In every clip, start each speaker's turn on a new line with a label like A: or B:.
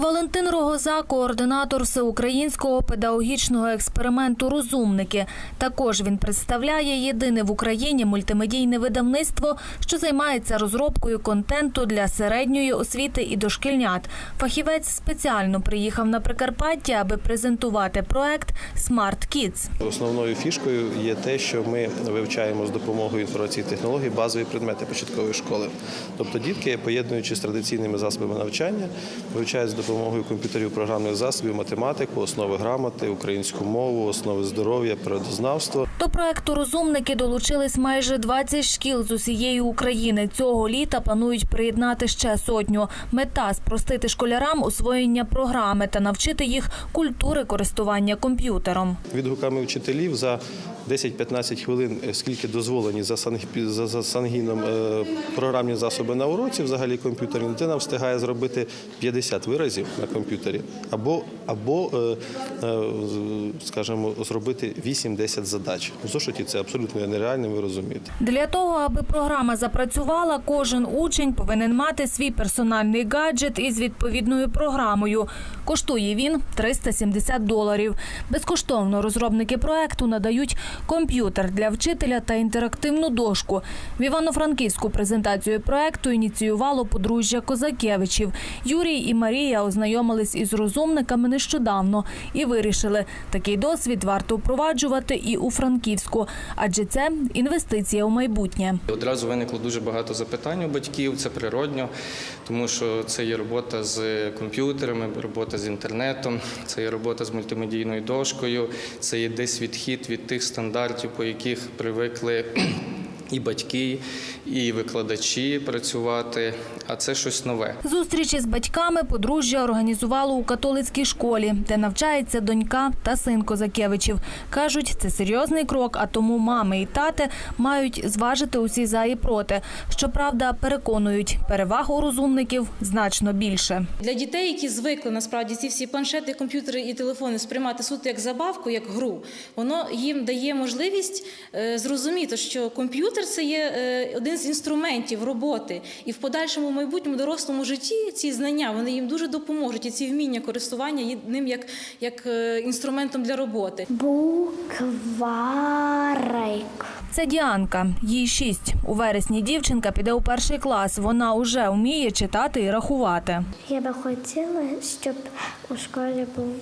A: Валентин Рогоза, координатор всеукраїнського педагогічного експерименту Розумники. Також він представляє єдине в Україні мультимедійне видавництво, що займається розробкою контенту для середньої освіти і дошкільнят. Фахівець спеціально приїхав на Прикарпаття, аби презентувати проект Smart Kids.
B: Основною фішкою є те, що ми вивчаємо з допомогою інформаційних технологій базові предмети початкової школи. Тобто дітки, поєднуючи з традиційними засобами навчання, вивчають з допомогою комп'ютерів програмних засобів математику, основи грамоти, українську мову, основи здоров'я, природознавство.
A: До проекту Розумники долучились майже 20 шкіл з усієї України. Цього літа планують приєднати ще сотню. Мета спростити школярам освоєння програми та навчити їх культури користування комп'ютером.
B: Відгуками вчителів за 10-15 хвилин, е, скільки дозволені за, за сангіном е, програмні засоби на уроці, взагалі комп'ютерні, дитина встигає зробити 50 виразів на комп'ютері або, або е, е, скажімо, зробити 8-10 задач. В зошиті це абсолютно нереально, ви розумієте.
A: Для того, аби програма запрацювала, кожен учень повинен мати свій персональний гаджет із відповідною програмою. Коштує він 370 доларів. Безкоштовно розробники проекту надають комп'ютер для вчителя та інтерактивну дошку. В Івано-Франківську презентацію проекту ініціювало подружжя Козакевичів. Юрій і Марія ознайомились із розумниками нещодавно і вирішили, такий досвід варто впроваджувати і у Франківську, адже це інвестиція у майбутнє.
C: Одразу виникло дуже багато запитань у батьків. Це природньо, тому що це є робота з комп'ютерами, робота з інтернетом, це є робота з мультимедійною дошкою, це є десь відхід від тих стандартів, по яких привикли. І батьки, і викладачі працювати, а це щось нове.
A: Зустрічі з батьками подружжя організувало у католицькій школі, де навчається донька та син Козакевичів. Кажуть, це серйозний крок, а тому мами і тати мають зважити усі за і проти. Щоправда, переконують, переваг у розумників значно більше.
D: Для дітей, які звикли насправді ці всі планшети, комп'ютери і телефони сприймати суто як забавку, як гру, воно їм дає можливість е, зрозуміти, що комп'ютер це є е, один з інструментів роботи, і в подальшому майбутньому дорослому житті ці знання вони їм дуже допоможуть, і ці вміння користування ним як, як е, інструментом для роботи.
E: Букварик.
A: Це Діанка, їй шість. У вересні дівчинка піде у перший клас. Вона уже вміє читати і рахувати.
E: Я би хотіла, щоб у школі був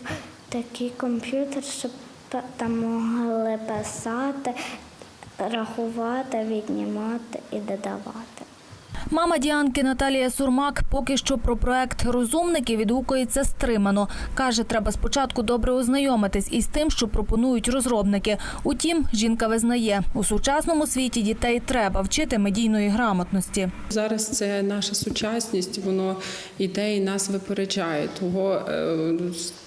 E: такий комп'ютер, щоб та- там могли писати, рахувати, віднімати і додавати.
A: Мама Діанки Наталія Сурмак поки що про проект розумники відгукується стримано. Каже, треба спочатку добре ознайомитись із тим, що пропонують розробники. Утім, жінка визнає, у сучасному світі дітей треба вчити медійної грамотності.
F: Зараз це наша сучасність, воно іде і нас випереджає. Того е,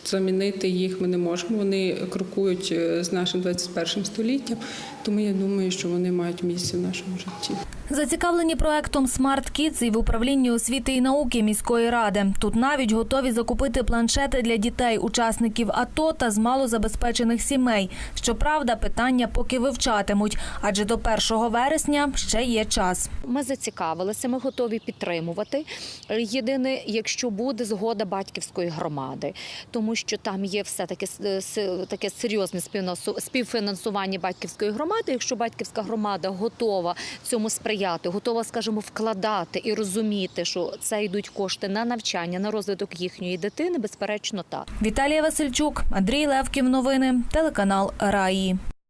F: замінити їх ми не можемо. Вони крокують е, з нашим 21 століттям, тому я думаю, що вони мають місце в нашому житті.
A: Зацікавлені проектом Smart Kids і в управлінні освіти і науки міської ради. Тут навіть готові закупити планшети для дітей, учасників АТО та з малозабезпечених сімей. Щоправда, питання поки вивчатимуть, адже до 1 вересня ще є час.
G: Ми зацікавилися, ми готові підтримувати. Єдине, якщо буде згода батьківської громади, тому що там є все таки таке серйозне співфінансування батьківської громади. Якщо батьківська громада готова цьому сприяти, готова, скажімо, вкладати і розуміти, що це йдуть кошти на навчання, на розвиток їхньої дитини, безперечно, так.
A: Віталія Васильчук, Андрій Левків. Новини, телеканал Раї.